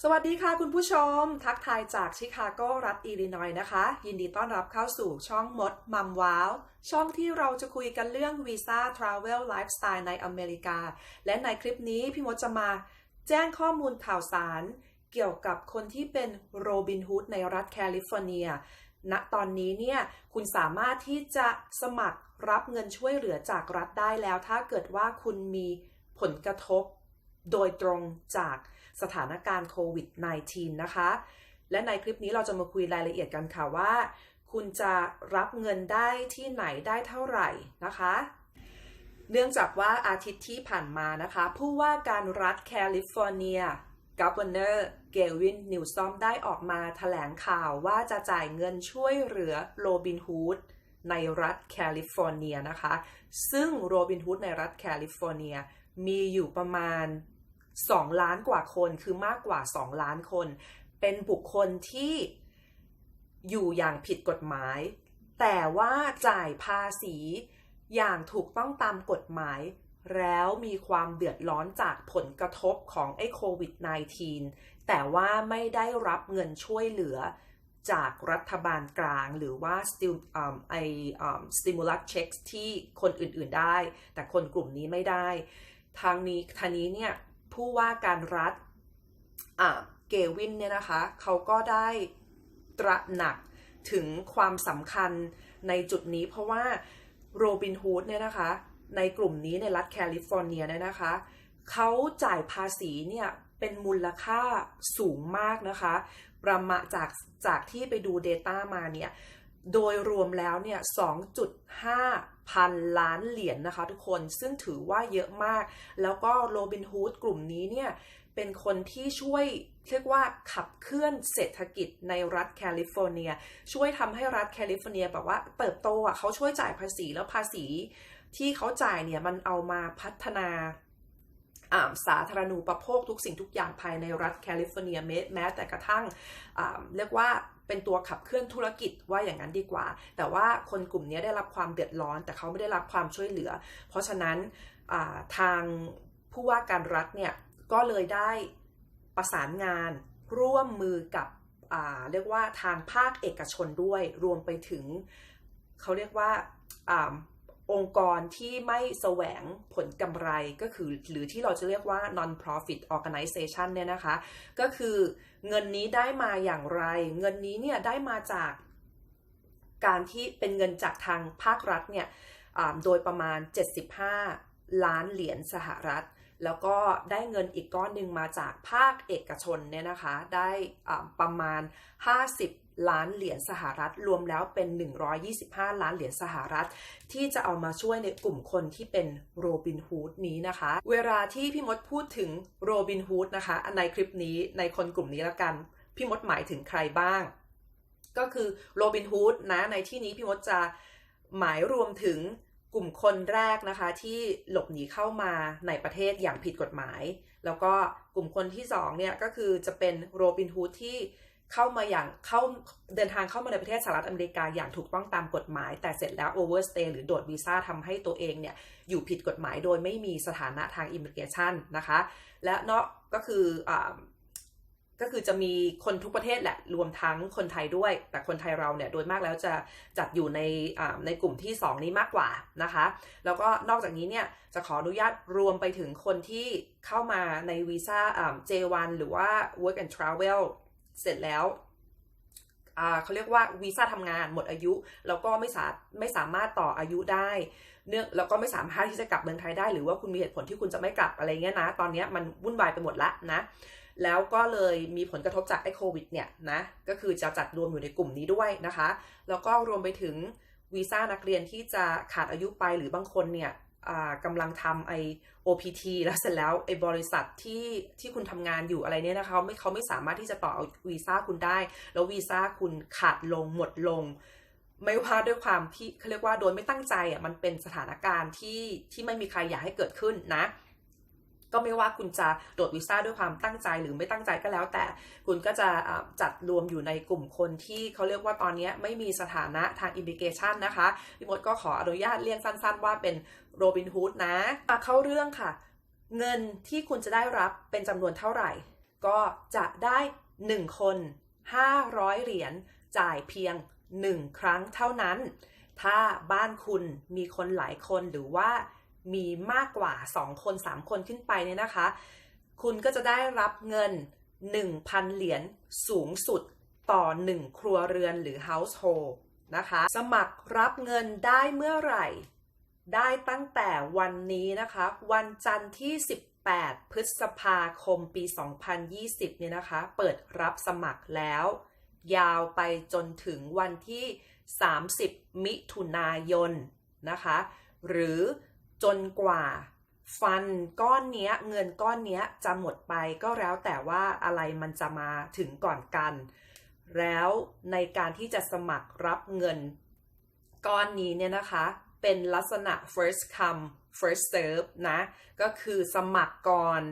สวัสดีค่ะคุณผู้ชม ทักทายจากชิคาโกรัฐอิลลินอยส์นะคะ ยินดีต้อนรับเข้าสู่ช่องมดมัมว้าว ช่องที่เราจะคุยกันเรื่องวีซ่าทราเวลไลฟ์สไตล์ในอเมริกา และในคลิปนี้พี่มดจะมาแจ้งข้อมูลข่าวสาร เกี่ยวกับคนที่เป็นโรบินฮูดในรัฐแคลิฟอร์เนียณตอนนี้เนี่ยคุณสามารถที่จะสมัครรับเงินช่วยเหลือจากรัฐได้แล้ว ถ้าเกิดว่าคุณมีผลกระทบโดยตรงจาก สถานการณ์โควิด -19 นะคะ และในคลิปนี้เราจะมาคุยรายละเอียดกันค่ะว่า คุณจะรับเงินได้ที่ไหนได้เท่าไหร่นะคะเนื่องจากว่าอาทิตย์ที่ผ่านมานะคะ ผู้ว่าการรัฐแคลิฟอร์เนีย Governor Gavin Newsom ได้ออกมาแถลงข่าวว่าจะจ่ายเงินช่วยเหลือโรบินฮูดในรัฐแคลิฟอร์เนียนะคะ ซึ่งโรบินฮูดในรัฐแคลิฟอร์เนียมีอยู่ประมาณ 2 ล้านกว่าคนคือมากกว่า 2 ล้านคน เป็นบุคคลที่อยู่อย่างผิดกฎหมาย แต่ว่าจ่ายภาษีอย่างถูกต้องตามกฎหมาย แล้วมีความเดือดร้อนจากผลกระทบของไอ้โควิด -19 แต่ว่าไม่ได้รับเงินช่วยเหลือจากรัฐบาลกลางหรือว่า still อืมไออืม stimulus checks ที่คนอื่นๆได้ แต่คนกลุ่มนี้ไม่ได้ ทางนี้ทางนี้เนี่ย ผู้ว่าการรัฐเกวินเนี่ยนะคะเขาก็ได้ตระหนักถึงความสำคัญในจุดนี้เพราะว่าโรบินฮูดเนี่ยนะคะ ในกลุ่มนี้ในรัฐแคลิฟอร์เนียเนี่ยนะคะเขาจ่ายภาษีเนี่ยเป็นมูลค่าสูงมากนะคะ ประมาณจากจากที่ไปดู Data มาเนี่ย โดยรวมแล้วเนี่ย 2.5 พันล้านเหรียญนนะคะทุกคน ซึ่งถือว่าเยอะมาก แล้วก็โรบินฮูดกลุ่มนี้เนี่ย เป็นคนที่ช่วยเรียกว่าขับเคลื่อนเศรษฐกิจในรัฐแคลิฟอร์เนีย ช่วยทำให้รัฐแคลิฟอร์เนียแบบว่าเติบโตอะเขาช่วยจ่ายภาษีแล้วภาษีที่เขาจ่ายเนี่ย มันเอามาพัฒนาสาธารณูปโภคทุกสิ่งทุกอย่างภายในรัฐแคลิฟอร์เนียแม้แม้แต่กระทั่งเรียกว่า เป็นตัวขับเคลื่อนธุรกิจว่าอย่างนั้นดีกว่า แต่ว่าคนกลุ่มนี้ได้รับความเดือดร้อน แต่เขาไม่ได้รับความช่วยเหลือ เพราะฉะนั้นทางผู้ว่าการรัฐเนี่ยก็เลยได้ประสานงานร่วมมือกับเรียกว่าทางภาคเอกชนด้วยรวมไปถึงเขาเรียกว่า องค์กรที่ไม่แสวงผลกำไรก็คือ หรือที่เราจะเรียกว่า non-profit organization เนี่ยนะคะ ก็คือเงินนี้ได้มาอย่างไร เงินนี้เนี่ยได้มาจากการที่เป็นเงินจากทางภาครัฐเนี่ยอ่าโดยประมาณ 75 ล้านเหรียญสหรัฐ แล้วก็ได้เงินอีกก้อนหนึ่งมาจากภาคเอกชนเนี่ยนะคะ ได้อ่าประมาณ 50 ล้านเหรียญสหรัฐ รวมแล้วเป็น 125 ล้านเหรียญสหรัฐ ที่จะเอามาช่วยในกลุ่มคนที่เป็นโรบินฮูดนี้นะคะ เวลาที่พี่มดพูดถึงโรบินฮูดนะคะในคลิปนี้ในคนกลุ่มนี้แล้วกัน พี่มดหมายถึงใครบ้าง ก็คือโรบินฮูดนะในที่นี้พี่มดจะหมายรวมถึงกลุ่มคนแรกนะคะที่หลบหนีเข้ามาในประเทศอย่างผิดกฎหมาย แล้วก็กลุ่มคนที่สองเนี่ยก็คือจะเป็นโรบินฮูดที่ เข้ามาอย่างเข้าเดินทางเข้ามาในประเทศสหรัฐอเมริกาอย่างถูกต้องตามกฎหมาย แต่เสร็จแล้วโอเวอร์สเตย์หรือโดดวีซ่าทำให้ตัวเองเนี่ยอยู่ผิดกฎหมายโดยไม่มีสถานะทางอิมิเกชันนะคะ และเนาะก็คืออ่าก็คือจะมีคนทุกประเทศแหละ รวมทั้งคนไทยด้วย แต่คนไทยเราเนี่ยโดยมากแล้วจะจัดอยู่ในในกลุ่มที่ 2 นี้มากกว่านะคะ แล้วก็นอกจากนี้เนี่ยจะขออนุญาตรวมไปถึงคนที่เข้ามาในวีซ่าอ่า J1 หรือว่า Work and Travel เสร็จแล้วเขาเรียกว่าวีซ่าทำงานหมดอายุ แล้วก็ไม่สาไม่สามารถต่ออายุได้ เนื่องแล้วก็ไม่สามารถที่จะกลับเมืองไทยได้ หรือว่าคุณมีเหตุผลที่คุณจะไม่กลับอะไรเงี้ยนะ ตอนนี้มันวุ่นวายไปหมดละนะ แล้วก็เลยมีผลกระทบจากไอ้โควิดเนี่ยนะ ก็คือจะจัดรวมอยู่ในกลุ่มนี้ด้วยนะคะ แล้วก็รวมไปถึงวีซ่านักเรียนที่จะขาดอายุไปหรือบางคนเนี่ย กำลังทำไอ OPT แล้วเสร็จแล้วไอบริษัทที่ที่คุณทำงานอยู่อะไรเนี่ยนะคะไม่เขาไม่สามารถที่จะต่อวีซ่าคุณได้ แล้ววีซ่าคุณขาดลงหมดลง ไม่ว่าด้วยความที่เขาเรียกว่าโดยไม่ตั้งใจอะมันเป็นสถานการณ์ที่ที่ไม่มีใครอยากให้เกิดขึ้นนะ ก็ไม่ว่าคุณจะโดดวีซ่าด้วยความตั้งใจหรือไม่ตั้งใจก็แล้ว แต่คุณก็จะจัดรวมอยู่ในกลุ่มคนที่เขาเรียกว่าตอนนี้ไม่มีสถานะทางอิมิเกชันนะคะพี่มดก็ขออนุญาตเรียกสั้นๆ ว่าเป็นโรบินฮูดนะมาเข้าเรื่องค่ะ เงินที่คุณจะได้รับเป็นจำนวนเท่าไหร่ ก็จะได้ 1 คน 500 เหรียญจ่ายเพียง 1 ครั้งเท่านั้น ถ้าบ้านคุณมีคนหลายคนหรือว่า มีมากกว่า 2 คน 3 คนขึ้นไปเนี่ยนะคะ คุณก็จะได้รับเงิน 1,000 เหรียญสูงสุดต่อ 1 ครัวเรือนหรือ household นะคะ สมัครรับเงินได้เมื่อไหร่ ได้ตั้งแต่วันนี้นะคะ วันจันทร์ที่ 18 พฤษภาคมปี 2020 เนี่ยนะคะ เปิดรับสมัครแล้ว ยาวไปจนถึงวันที่ 30 มิถุนายนนะคะ หรือ จนกว่าฟันก้อนเนี้ยเงินก้อนเนี้ยจะหมดไปก็แล้วแต่ว่าอะไรมันจะมาถึงก่อนกัน แล้วในการที่จะสมัครรับเงินก้อนนี้เนี่ยนะคะ เป็นลักษณะ first come first serve นะ ก็คือสมัครก่อน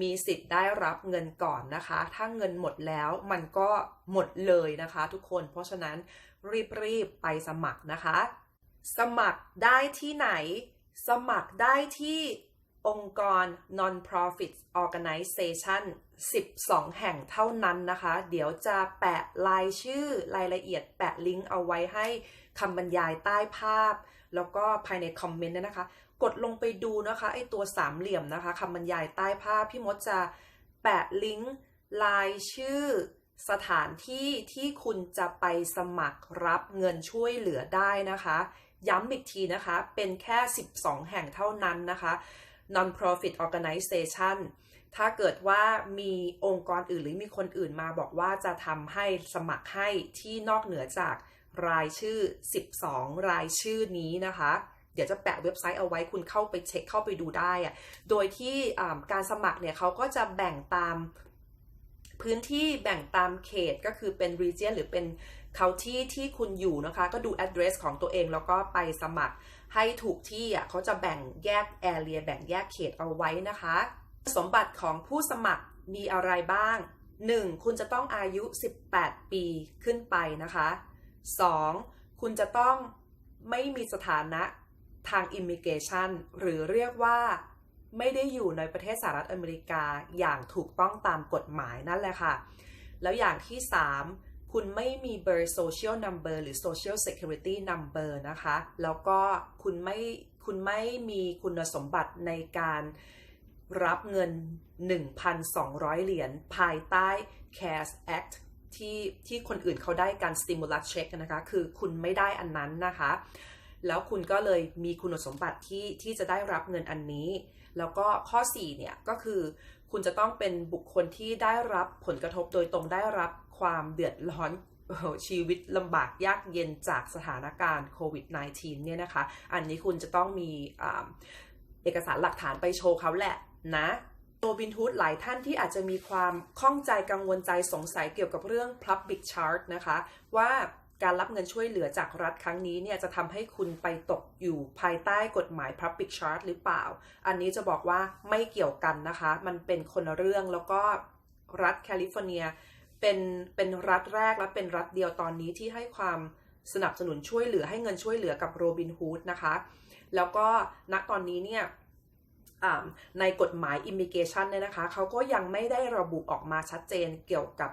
มีสิทธิ์ได้รับเงินก่อนนะคะ ถ้าเงินหมดแล้วมันก็หมดเลยนะคะทุกคน เพราะฉะนั้นรีบๆไปสมัครนะคะ สมัครได้ที่ไหน สมัครได้ที่องค์กร non-profit organization 12 แห่งเท่านั้นนะคะ เดี๋ยวจะแปะรายชื่อรายละเอียดแปะลิงก์เอาไว้ให้คำบรรยายใต้ภาพ แล้วก็ภายในคอมเมนต์นะคะ กดลงไปดูนะคะ ไอตัวสามเหลี่ยมนะคะคำบรรยายใต้ภาพ พี่มดจะแปะลิงก์รายชื่อสถานที่ที่คุณจะไปสมัครรับเงินช่วยเหลือได้นะคะ ย้ำอีกทีนะคะ เป็นแค่ 12 แห่งเท่านั้นนะคะ non-profit organization ถ้าเกิดว่ามีองค์กรอื่นหรือมีคนอื่นมาบอกว่าจะทำให้สมัครให้ที่นอกเหนือจากรายชื่อ 12 รายชื่อนี้นะคะ เดี๋ยวจะแปะเว็บไซต์เอาไว้คุณเข้าไปเช็คเข้าไปดูได้อะโดยที่การสมัครเนี่ยเขาก็จะแบ่งตามพื้นที่แบ่งตามเขตก็คือเป็น region หรือเป็น county ที่คุณอยู่นะคะ ก็ดู address ของตัวเองแล้วก็ไปสมัครให้ถูกที่อะเขาจะแบ่งแยก area แบ่งแยกเขตเอาไว้นะคะ สมบัติของผู้สมัครมีอะไรบ้าง 1. คุณจะต้องอายุ 18 ปีขึ้นไปนะคะ 2. คุณจะต้องไม่มีสถานะทาง immigration หรือเรียกว่าไม่ได้อยู่ในประเทศสหรัฐอเมริกาอย่างถูกต้องตามกฎหมายนั่นแหละค่ะ แล้วอย่างที่ 3 คุณไม่มีเบอร์ social number หรือ social security number นะคะ แล้วก็คุณไม่คุณไม่มีคุณสมบัติในการรับเงิน 1,200 เหรียญภายใต้ CARES Act ที่ที่คนอื่นเขาได้การ stimulus check นะคะ คือคุณไม่ได้อันนั้นนะคะ แล้วคุณก็เลยมีคุณสมบัติที่ที่จะได้รับเงินอันนี้ แล้วก็ข้อ 4 เนี่ย ก็คือคุณจะต้องเป็นบุคคลที่ได้รับผลกระทบโดยตรงได้รับ ความเดือดร้อนชีวิตลำบากยากเย็นจากสถานการณ์โควิด -19 เนี่ยนะคะ อันนี้คุณจะต้องมีเอกสารหลักฐานไปโชว์เขาแหละนะโรบินทูดหลายท่านที่อาจจะมีความข้องใจกังวลใจสงสัยเกี่ยวกับเรื่อง Public Charge นะคะ ว่าการรับเงินช่วยเหลือจากรัฐครั้งนี้เนี่ยจะทำให้คุณไปตกอยู่ภายใต้กฎหมาย Public Charge หรือเปล่า อันนี้จะบอกว่าไม่เกี่ยวกันนะคะ มันเป็นคนละเรื่องแล้วก็รัฐแคลิฟอร์เนีย เป็นเป็นรัฐแรกและเป็นรัฐเดียวตอนนี้ที่ให้ความสนับสนุนช่วยเหลือให้เงินช่วยเหลือกับโรบินฮูดนะคะ แล้วก็ณตอนนี้เนี่ยในกฎหมาย Immigration เนี่ยนะคะเขาก็ยังไม่ได้ระบุออกมาชัดเจนเกี่ยวกับ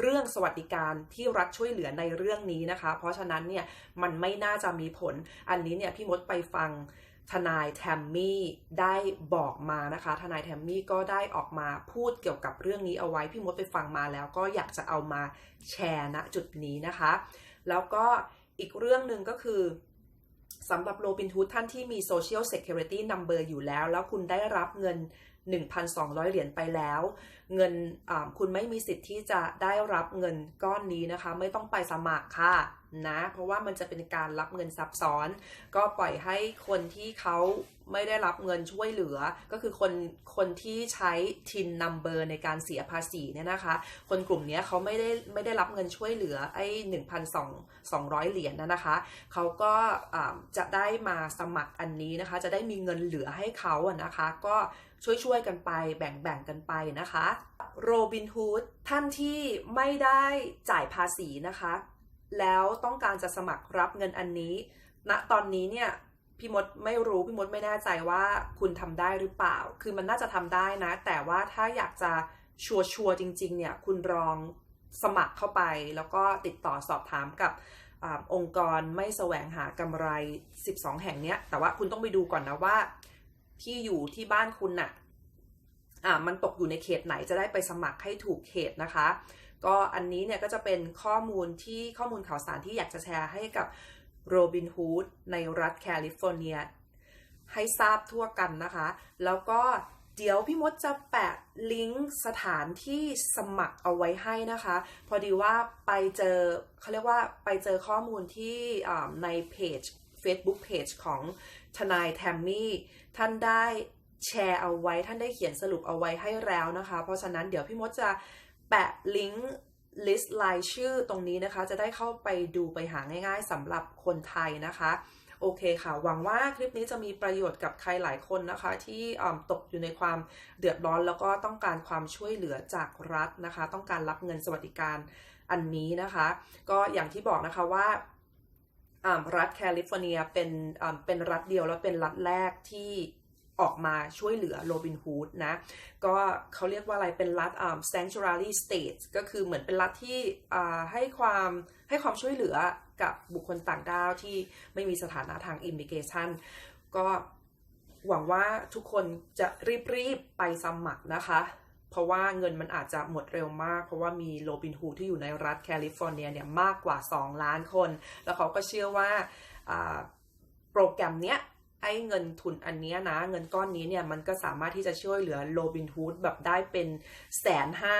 เรื่องสวัสดิการที่รัฐช่วยเหลือในเรื่องนี้นะคะ เพราะฉะนั้นเนี่ยมันไม่น่าจะมีผลอันนี้เนี่ยพี่มดไปฟัง ทนายแทมมี่ได้บอกมานะคะ ทนายแทมมี่ก็ได้ออกมาพูดเกี่ยวกับเรื่องนี้เอาไว้ พี่มดไปฟังมาแล้วก็อยากจะเอามาแชร์ณจุดนี้นะคะ แล้วก็อีกเรื่องหนึ่งก็คือสำหรับโรบินทูดท่านที่มี Social Security Number อยู่แล้ว แล้วคุณได้รับเงิน 1,200 เหรียญไปแล้ว เงินคุณไม่มีสิทธิ์ที่จะได้รับเงินก้อนนี้นะคะ ไม่ต้องไปสมัครค่ะ นะ เพราะว่ามันจะเป็นการรับเงินซับซ้อน ก็ปล่อยให้คนที่เขาไม่ได้รับเงินช่วยเหลือ ก็คือคนคนที่ใช้ทินนัมเบอร์ในการเสียภาษีเนี่ยนะคะ คนกลุ่มนี้เขาไม่ได้ไม่ได้รับเงินช่วยเหลือไอ้หนึ่งพันสองสองร้อยเหรียญนนะคะ เขาก็จะได้มาสมัครอันนี้นะคะ จะได้มีเงินเหลือให้เขาอะนะคะ ก็ช่วยๆกันไปแบ่งๆกันไปนะคะโรบินฮูดท่านที่ไม่ได้จ่ายภาษีนะคะ แล้วต้องการจะสมัครรับเงินอันนี้ณนะตอนนี้เนี่ยพี่มดไม่รู้พี่มดไม่แน่ใจว่าคุณทำได้หรือเปล่า คือมันน่าจะทำได้นะ แต่ว่าถ้าอยากจะชัวร์ๆจริง ๆ เนี่ย คุณลองสมัครเข้าไป แล้วก็ติดต่อสอบถามกับอองค์กรไม่แสวงหากำไร 12 แห่งเนี้ย แต่ว่าคุณต้องไปดูก่อนนะว่า ที่อยู่ที่บ้านคุณน่ะอ่ามันตกอยู่ในเขตไหนจะได้ไปสมัครให้ถูกเขตนะคะ ก็อันนี้เนี่ยก็จะเป็นข้อมูลที่ข้อมูลข่าวสารที่อยากจะแชร์ให้กับโรบินฮูดในรัฐแคลิฟอร์เนีย ให้ทราบทั่วกันนะคะ แล้วก็เดี๋ยวพี่มดจะแปะลิงก์สถานที่สมัครเอาไว้ให้นะคะ พอดีว่าไปเจอเขาเรียกว่าไปเจอข้อมูลที่ในเพจ Facebook Page ของทนายแทมมี่ท่านได้แชร์เอาไว้ท่านได้เขียนสรุปเอาไว้ให้แล้วนะคะ เพราะฉะนั้นเดี๋ยวพี่มดจะ แปะลิงก์ลิสต์รายชื่อตรงนี้นะคะ จะได้เข้าไปดูไปหาง่าย ๆสำหรับคนไทยนะคะ โอเคค่ะ หวังว่าคลิปนี้จะมีประโยชน์กับใครหลายคนนะคะ ที่ตกอยู่ในความเดือดร้อนแล้วก็ต้องการความช่วยเหลือจากรัฐนะคะ ต้องการรับเงินสวัสดิการอันนี้นะคะ ก็อย่างที่บอกนะคะว่ารัฐแคลิฟอร์เนียเป็นเป็นรัฐเดียวแล้วเป็นรัฐแรกที่ ออกมาช่วยเหลือโรบินฮูดนะ ก็เขาเรียกว่าอะไรเป็นรัฐอ่า sanctuary state ก็คือเหมือนเป็นรัฐที่อ่าให้ความให้ความช่วยเหลือกับบุคคลต่างด้าวที่ไม่มีสถานะทาง immigration ก็หวังว่าทุกคนจะรีบๆไปสมัครนะคะ เพราะว่าเงินมันอาจจะหมดเร็วมาก เพราะว่ามีโรบินฮูดที่อยู่ในรัฐแคลิฟอร์เนียเนี่ยมากกว่า 2 ล้านคน แล้วเขาก็เชื่อว่าอ่าโปรแกรมเนี้ย ไอ้เงินทุนอันนี้นะ เงินก้อนนี้เนี่ยมันก็สามารถที่จะช่วยเหลือโรบินฮูดแบบได้เป็นแสนห้า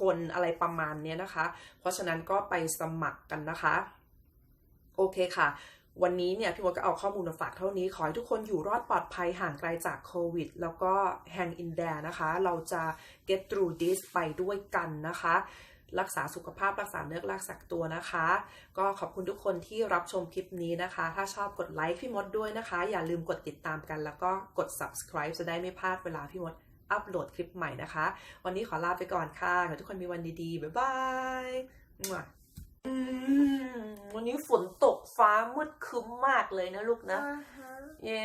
คนอะไรประมาณเนี้ยนะคะ เพราะฉะนั้นก็ไปสมัครกันนะคะ โอเคค่ะวันนี้เนี่ยพี่มดก็เอาข้อมูลมาฝากเท่านี้ ขอให้ทุกคนอยู่รอดปลอดภัยห่างไกลจากโควิด แล้วก็ hang in there นะคะ เราจะ get through this ไปด้วยกันนะคะ รักษาสุขภาพรักษาเนื้อรักษาตัวนะคะ ก็ขอบคุณทุกคนที่รับชมคลิปนี้นะคะ ถ้าชอบกดไลค์พี่มดด้วยนะคะ อย่าลืมกดติดตามกัน แล้วก็กด subscribe จะได้ไม่พลาดเวลาพี่มดอัปโหลดคลิปใหม่นะคะ วันนี้ขอลาไปก่อนค่ะขอให้ทุกคนมีวันดีๆ บ๊ายบายมั่วอืมวันนี้ฝนตกฟ้ามืดครึ้มมากเลยนะลูกนะ Uh-huh. เย้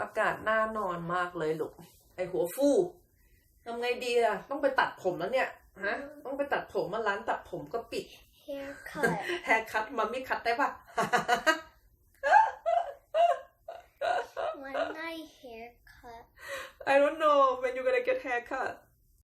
อากาศน่านอนมากเลยลูก ไอหัวฟูทำไงดีอะต้องไปตัดผมแล้วเนี่ย ฮะต้องไปตัดผมมาร้านตัดผมก็ปิด Haircut. แฮร์คัตมัมมี่คัตได้ปะ when I haircut. I don't know when you gonna get haircut